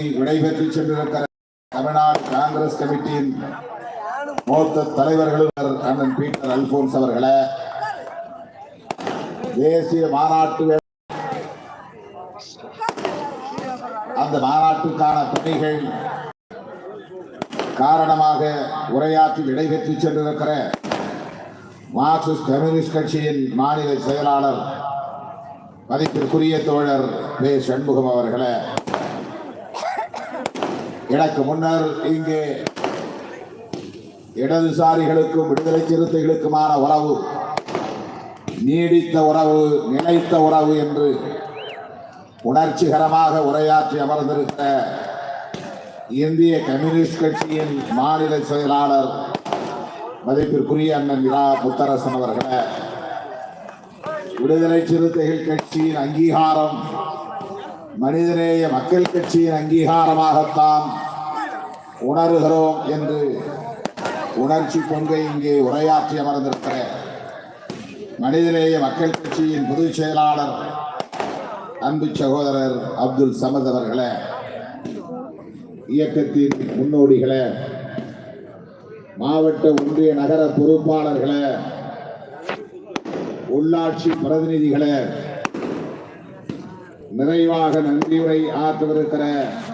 விடைபெற்று சென்றிருக்கிற தமிழ்நாடு காங்கிரஸ் கமிட்டியின் மூத்த தலைவர்களும் அண்ணன் பீட்டர் அல்போன்ஸ் அவர்களே தேசிய மாநாட்டு அந்த மாநாட்டுக்கான பணிகள் காரணமாக உரையாற்றி விடைபெற்று சென்றிருக்கிற மார்க்சிஸ்ட் கம்யூனிஸ்ட் கட்சியின் மாநில செயலாளர் மதிப்பிற்குரிய தோழர் பே சண்முகம் அவர்களே. எனக்கு முன்னர் இங்கே இடதுசாரிகளுக்கும் விடுதலை சிறுத்தைகளுக்குமான உறவு நீடித்த உறவு நிலைத்த உறவு என்று உணர்ச்சிகரமாக உரையாற்றி அமர்ந்திருக்கிற இந்திய கம்யூனிஸ்ட் கட்சியின் மாநில செயலாளர் மதிப்பிற்குரிய அண்ணன் இரா. முத்தரசன் அவர்களை விடுதலை சிறுத்தைகள் கட்சியின் அங்கீகாரம் மனிதநேய மக்கள் கட்சியின் அங்கீகாரமாகத்தான் உணர்கிறோம் என்று உணர்ச்சி பொங்கை இங்கே உரையாற்றி அமர்ந்திருக்கிற மனிதநேய மக்கள் கட்சியின் பொதுச் செயலாளர் அன்பு சகோதரர் அப்துல் சமத் அவர்களே இயக்கத்தின் முன்னோடிகளே மாவட்ட ஒன்றிய நகர பொறுப்பாளர்களே உள்ளாட்சி பிரதிநிதிகளே நிறைவாக நன்றியுரை ஆற்றவிருக்கிற